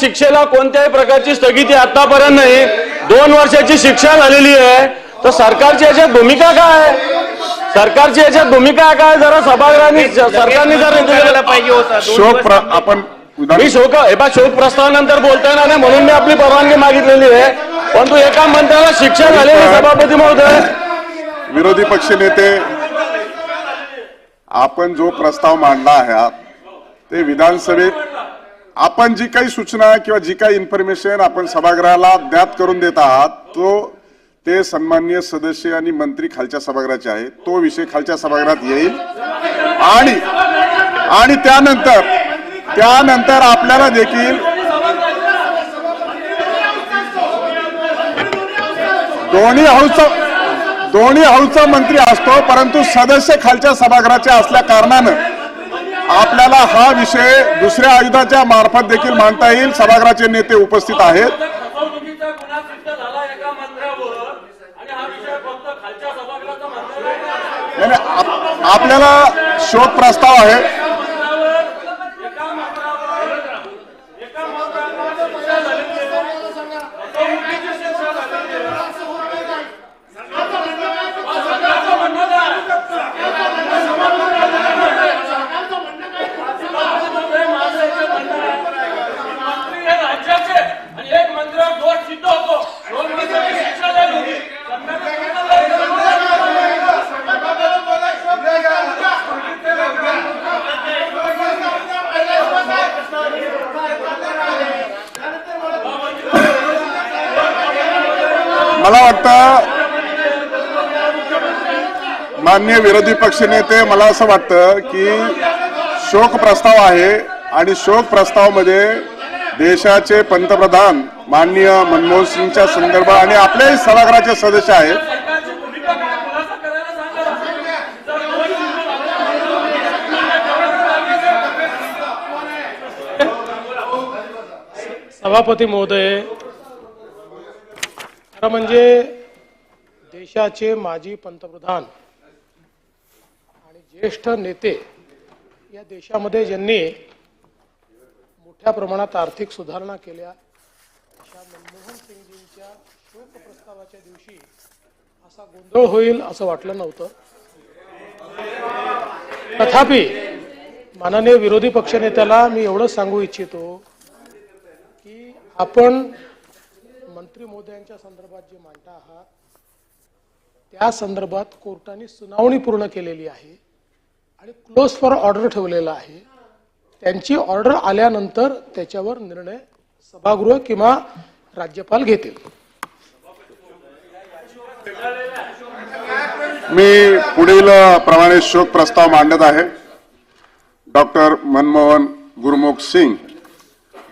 शिक्षेला कोणत्याही प्रकारची स्थगिती आतापर्यंत नाही. दोन वर्षाची शिक्षा झालेली आहे. तर सरकारची याच्यात भूमिका काय आहे? सरकारची याच्यात भूमिका काय? जरा सभागृहांनी सरकारने जर पाहिजे होता शोक प्र- आपण मी शोक हे बा शोक प्रस्तावानंतर बोलता येणार नाही म्हणून मी आपली परवानगी मागितलेली आहे. परंतु एका मंत्र्याला शिक्षा झालेली आहे, सभापती महोदय विरोधी पक्षनेते आपण जो प्रस्ताव मांडला आहे ते विधानसभेत आपण जी काही सूचना किंवा जी काही इन्फॉर्मेशन आपण सभागृहाला ज्ञात करून देत आहात तो ते सन्माननीय सदस्य आणि मंत्री खालच्या सभागृहाचे आहे तो विषय खालच्या सभागृहात येईल. आणि आणि त्यानंतर त्यानंतर आपल्याला देखील दोन्ही हाऊसचा दोन्ही हाऊसचा मंत्री असतो परंतु सदस्य खालच्या सभागृहाचे असल्या कारणानं आपल्याला हा विषय दुसऱ्या आयुधाच्या मार्फत देखील मांडता येईल. सभागृहाचे नेते उपस्थित आहेत. फसवणुकीचा गुन्हा सिद्ध झाला एका मंत्र्यावर आणि हा विषय फक्त खालच्या सभागृहाचा मंत्र्याला नाही, नाही, आप- आपल्याला शोक प्रस्ताव आहे मंत्री हे राज्याचे आणि एक मंत्र्यावर दोष सिद्ध होतो दोन वर्षाची शिक्षा झाली आता मान्य विरोधी पक्षनेते मला असं वाटतं की शोक प्रस्ताव आहे आणि शोक प्रस्तावामध्ये देशाचे पंतप्रधान माननीय मनमोहन सिंगच्या संदर्भात आणि आपल्याही सभागृहाचे सदस्य आहेत. सभापती महोदय खरं म्हणजे देशाचे माजी पंतप्रधान आणि ज्येष्ठ नेते या देशामध्ये ज्यांनी मोठ्या प्रमाणात आर्थिक सुधारणा केल्या अशा मनमोहन सिंगजींच्या शोक प्रस्तावाच्या दिवशी असा गोंधळ होईल असं वाटलं नव्हतं. तथापि माननीय विरोधी पक्षनेत्याला मी एवढंच सांगू इच्छितो की आपण मंत्री महोदयांच्या संदर्भात जे मांडता आहात त्या संदर्भात कोर्टाने सुनावणी पूर्ण केलेली आहे आणि क्लोज फॉर ऑर्डर ठेवलेला आहे. त्यांची ऑर्डर आल्यानंतर त्याच्यावर निर्णय सभागृह किंवा राज्यपाल घेतील. मी पुढील प्रमाणे शोक प्रस्ताव मांडत आहे. डॉक्टर मनमोहन गुरमुख सिंग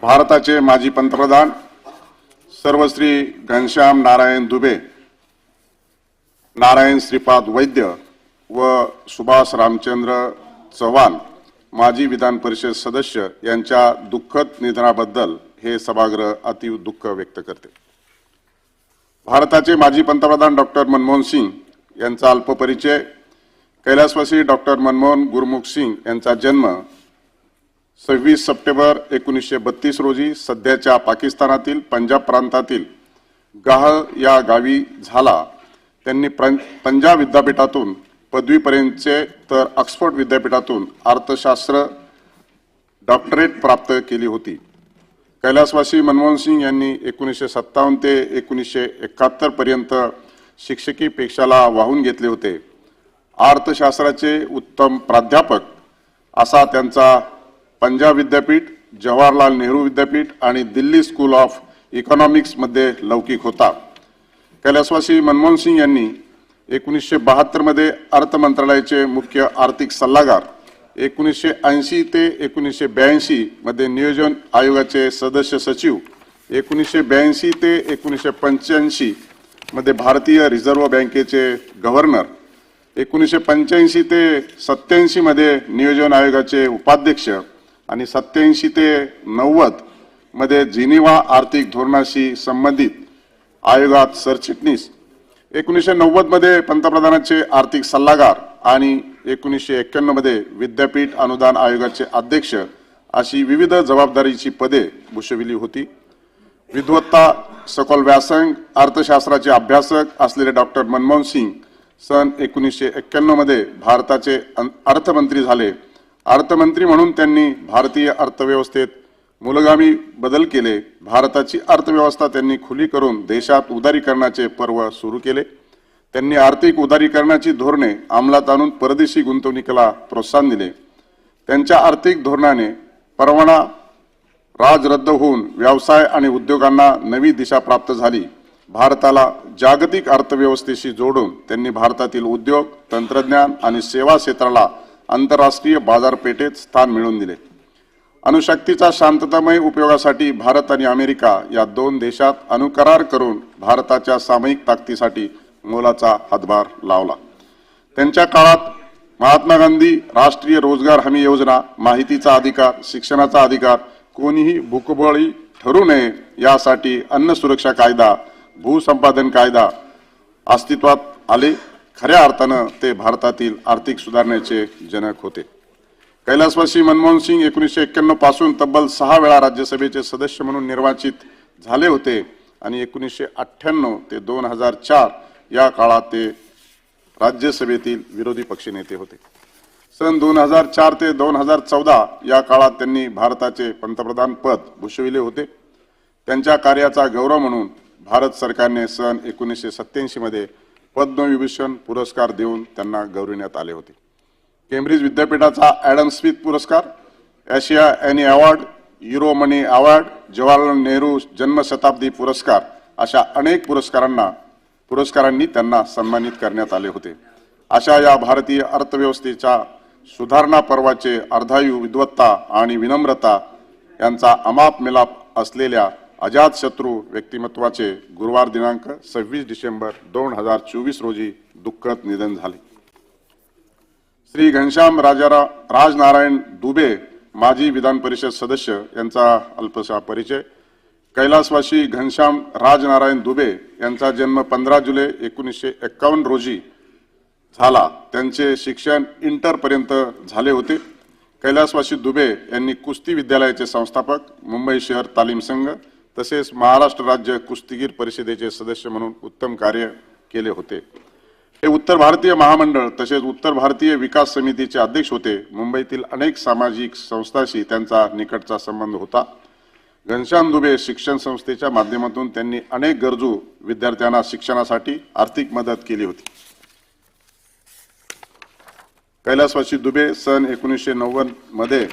भारताचे माजी पंतप्रधान सर्वश्री घनश्याम नारायण दुबे नारायण श्रीपाद वैद्य व सुभाष रामचंद्र चव्हाण माजी विधान परिषद सदस्य यांच्या दुःखद निधनाबद्दल हे सभागृह अतीव दुःख व्यक्त करते. भारताचे माजी पंतप्रधान डॉक्टर मनमोहन सिंग यांचा अल्पपरिचय कैलासवासी डॉक्टर मनमोहन गुरमुख सिंग यांचा जन्म सव्वीस सप्टेंबर एकोणीसशे बत्तीस रोजी सध्याच्या पाकिस्तानातील पंजाब प्रांतातील गाह या गावी झाला. त्यांनी पंजाब विद्यापीठातून पदवीपर्यंतचे तर ऑक्सफोर्ड विद्यापीठातून अर्थशास्त्र डॉक्टरेट प्राप्त केली होती. कैलासवासी मनमोहन सिंग यांनी एकोणीसशे सत्तावन्न ते एकोणीसशे एकाहत्तरपर्यंत शिक्षकी पेक्षाला वाहून घेतले होते. अर्थशास्त्राचे उत्तम प्राध्यापक असा त्यांचा पंजाब विद्यापीठ जवाहरलाल नेहरू विद्यापीठ आणि दिल्ली स्कूल ऑफ इकॉनॉमिक्समध्ये लौकिक होता. कैलासवासी मनमोहन सिंग यांनी एकोणीसशे बहात्तरमध्ये अर्थ मंत्रालयाचे मुख्य आर्थिक सल्लागार एकोणीसशे ऐंशी ते एकोणीसशे ब्याऐंशीमध्ये नियोजन आयोगाचे सदस्य सचिव एकोणीसशे ब्याऐंशी ते एकोणीसशे पंच्याऐंशीमध्ये भारतीय रिझर्व्ह बँकेचे गव्हर्नर एकोणीसशे पंच्याऐंशी ते सत्याऐंशीमध्ये नियोजन आयोगाचे उपाध्यक्ष आणि सत्याऐंशी ते नव्वदमध्ये जिनिव्हा आर्थिक धोरणाशी संबंधित आयोगात सरचिटणीस. एकोणीसशे नव्वदमध्ये पंतप्रधानांचे आर्थिक सल्लागार आणि एकोणीसशे एक्क्याण्णवमध्ये विद्यापीठ अनुदान आयोगाचे अध्यक्ष अशी विविध जबाबदारीची पदे भूषविली होती. विद्वत्ता सखोल व्यासंग अर्थशास्त्राचे अभ्यासक असलेले डॉक्टर मनमोहन सिंग सन एकोणीसशे एक्क्याण्णवमध्ये भारताचे अर्थमंत्री झाले. अर्थमंत्री म्हणून त्यांनी भारतीय अर्थव्यवस्थेत मूलगामी बदल केले. भारताची अर्थव्यवस्था त्यांनी खुली करून देशात उदारीकरणाचे पर्व सुरू केले. त्यांनी आर्थिक उदारीकरणाची धोरणे अंमलात आणून परदेशी गुंतवणुकीला प्रोत्साहन दिले. त्यांच्या आर्थिक धोरणाने परवाना राज रद्द होऊन व्यवसाय आणि उद्योगांना नवी दिशा प्राप्त झाली. भारताला जागतिक अर्थव्यवस्थेशी जोडून त्यांनी भारतातील उद्योग तंत्रज्ञान आणि सेवा क्षेत्राला आंतरराष्ट्रीय बाजारपेठेत स्थान मिळवून दिले. अणुशक्तीचा शांततामय उपयोगासाठी भारत आणि अमेरिका या दोन देशात अणुकरार करून भारताच्या सामयिक ताकदीसाठी मोलाचा हातभार लावला. त्यांच्या काळात महात्मा गांधी राष्ट्रीय रोजगार हमी योजना माहितीचा अधिकार शिक्षणाचा अधिकार कोणीही भूकबळी ठरू नये यासाठी अन्न सुरक्षा कायदा भूसंपादन कायदा अस्तित्वात आले. खऱ्या अर्थानं ते भारतातील आर्थिक सुधारणेचे जनक होते. कैलासवासी मनमोहन सिंग एकोणीसशे एक्क्याण्णवपासून तब्बल सहा वेळा राज्यसभेचे सदस्य म्हणून निर्वाचित झाले होते आणि एकोणीसशे अठ्ठ्याण्णव ते दोन हजार चार या काळात ते राज्यसभेतील विरोधी पक्षनेते होते. सन दोन हजार चार ते दोन हजार चौदा या काळात त्यांनी भारताचे पंतप्रधान पद भूषविले होते. त्यांच्या कार्याचा गौरव म्हणून भारत सरकारने सन एकोणीसशे सत्त्याऐंशीमध्ये पद्मविभूषण पुरस्कार देऊन त्यांना गौरविण्यात आले होते. केम्ब्रिज विद्यापीठाचा ॲडम स्मिथ पुरस्कार Asia any award euromoney award Jawaharlal Nehru जन्मशताब्दी पुरस्कार अशा अनेक पुरस्कारांना पुरस्कारांनी त्यांना सन्मानित करण्यात आले होते. अशा या भारतीय अर्थव्यवस्थेच्या सुधारणा पर्वाचे अर्धायू विद्वत्ता आणि विनम्रता यांचा अमाप मिलाप असलेल्या अजातशत्रू व्यक्तिमत्वाचे गुरुवार दिनांक सव्वीस डिसेंबर दोन हजार चोवीस रोजी दुःखद निधन झाले. श्री घनश्याम राजारा राजनारायण दुबे माजी विधान परिषद सदस्य यांचा अल्पसा परिचय. कैलासवासी घनश्याम राजनारायण दुबे यांचा जन्म पंधरा जुलै एकोणीसशे एक्कावन्न रोजी झाला. त्यांचे शिक्षण इंटरपर्यंत झाले होते. कैलासवासी दुबे यांनी कुस्ती विद्यालयाचे संस्थापक मुंबई शहर तालीम संघ तसेच महाराष्ट्र राज्य कुस्तीगीर परिषदेचे सदस्य म्हणून उत्तम कार्य केले होते. हे उत्तर भारतीय महामंडळ तसेच उत्तर भारतीय विकास समितीचे अध्यक्ष होते. मुंबईतील अनेक सामाजिक संस्थांशी त्यांचा निकटचा संबंध होता. घनश्याम दुबे शिक्षण संस्थेच्या माध्यमातून त्यांनी अनेक गरजू विद्यार्थ्यांना शिक्षणासाठी आर्थिक मदत केली होती. कैलासवासी दुबे सन एकोणीसशे नव्वदमध्ये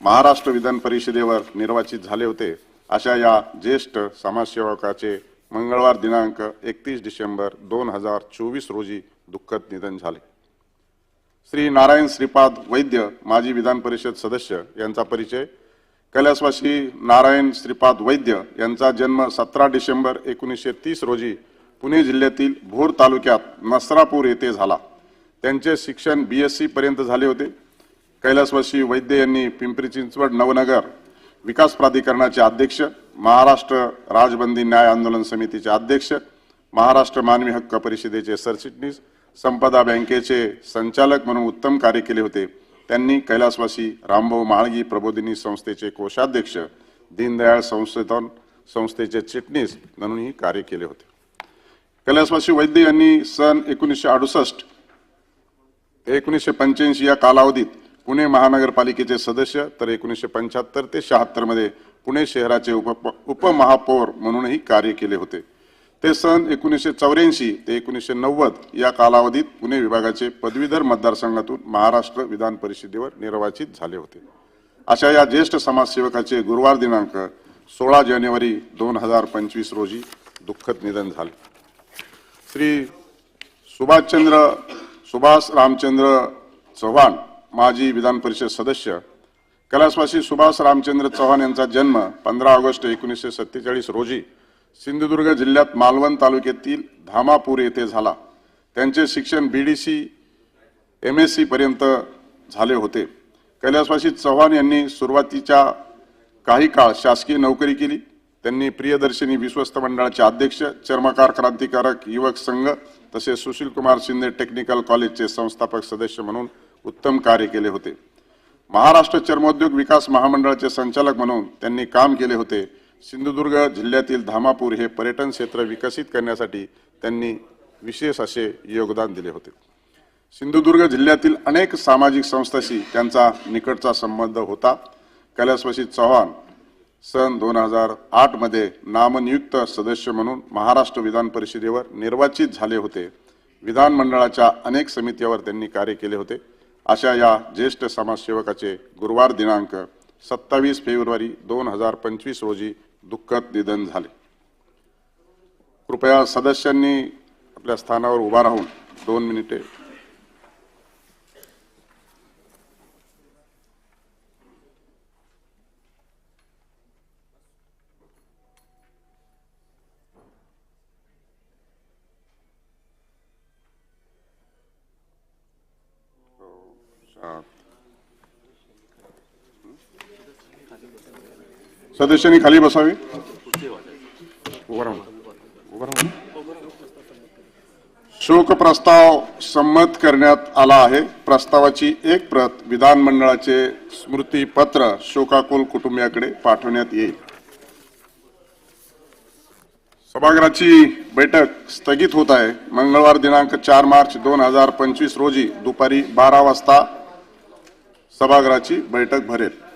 महाराष्ट्र विधान परिषदेवर निर्वाचित झाले होते. अशा या ज्येष्ठ समाजसेवकाचे मंगळवार दिनांक एकतीस डिसेंबर दोन हजार चोवीस रोजी दुःखद निधन झाले. श्री नारायण श्रीपाद वैद्य माजी विधान परिषद सदस्य यांचा परिचय. कैलासवासी नारायण श्रीपाद वैद्य यांचा जन्म सतरा डिसेंबर एकोणीसशे तीस रोजी पुणे जिल्ह्यातील भोर तालुक्यात नसरापूर येथे झाला. त्यांचे शिक्षण बी एस सी पर्यंत झाले होते. कैलासवासी वैद्य यांनी पिंपरी चिंचवड नवनगर विकास प्राधिकरणाचे अध्यक्ष महाराष्ट्र राजबंदी न्याय आंदोलन समितीचे अध्यक्ष महाराष्ट्र मानवी हक्क परिषदेचे सरचिटणीस संपदा बँकेचे संचालक म्हणून उत्तम कार्य केले होते. त्यांनी कैलासवासी रामभाऊ माळगी प्रबोधिनी संस्थेचे कोषाध्यक्ष दीनदयाळ संस्थेतन संस्थेचे चिटणीस म्हणूनही कार्य केले होते. कैलासवासी वैद्य यांनी सन एकोणीसशे अडुसष्ट ते एकोणीसशे पंच्याऐंशी या कालावधीत पुणे महानगरपालिकेचे सदस्य तर एकोणीसशे पंच्याहत्तर ते शहात्तरमध्ये पुणे शहराचे उप उपमहापौर म्हणूनही कार्य केले होते. ते सन एकोणीसशे चौऱ्याऐंशी ते एकोणीसशे नव्वद या कालावधीत पुणे विभागाचे पदवीधर मतदारसंघातून महाराष्ट्र विधान परिषदेवर निर्वाचित झाले होते. अशा या ज्येष्ठ समाजसेवकाचे गुरुवार दिनांक सोळा जानेवारी दोन हजार पंचवीस रोजी दुःखद निधन झाले. श्री सुभाषचंद्र सुभाष रामचंद्र चव्हाण माजी विधान परिषद सदस्य कलाश्वासी सुभाष रामचंद्र चव्हाण यांचा जन्म पंधरा ऑगस्ट एकोणीसशे सत्तेचाळीस रोजी सिंधुदुर्ग जिल्ह्यात मालवण तालुक्यातील धामापूर येथे झाला. त्यांचे शिक्षण B D C M S C पर्यंत झाले होते. कैलासवासी चव्हाण यांनी सुरुवातीच्या काही काळ शासकीय नोकरी केली. त्यांनी प्रियदर्शनी विश्वस्त मंडळाचे अध्यक्ष चर्मकार क्रांतिकारक युवक संघ तसेच सुशील कुमार शिंदे टेक्निकल कॉलेजचे संस्थापक सदस्य म्हणून उत्तम कार्य केले होते. महाराष्ट्र चर्मोद्योग विकास महामंडळाचे संचालक म्हणून त्यांनी काम केले होते. सिंधुदुर्ग जिल्ह्यातील धामापूर हे पर्यटन क्षेत्र विकसित करण्यासाठी त्यांनी विशेष असे योगदान दिले होते. सिंधुदुर्ग जिल्ह्यातील अनेक सामाजिक संस्थांशी त्यांचा निकटचा संबंध होता. कैलासवासी चव्हाण सन दोन हजार आठमध्ये नामनियुक्त सदस्य म्हणून महाराष्ट्र विधान परिषदेवर निर्वाचित झाले होते. विधानमंडळाच्या अनेक समित्यावर त्यांनी कार्य केले होते. अशा या ज्येष्ठ समाजसेवकाचे गुरुवार दिनांक सत्तावीस फेब्रुवारी दोन हजार पंचवीस रोजी दुःखद निधन झाले. कृपया सदस्यांनी आपल्या स्थानावर उभा राहून दोन मिनिटे सदस्यांनी खाली बसावे. शोक प्रस्ताव संमत करण्यात आला आहे. प्रस्तावाची एक प्रत विधानमंडळाचे स्मृतीपत्र शोकाकुल कुटुंबियाकडे पाठवण्यात येईल. सभागृहाची बैठक स्थगित होत आहे. मंगळवार दिनांक चार मार्च दोन हजार पंचवीस रोजी दुपारी बारा वाजता सभागृहाची बैठक भरेल.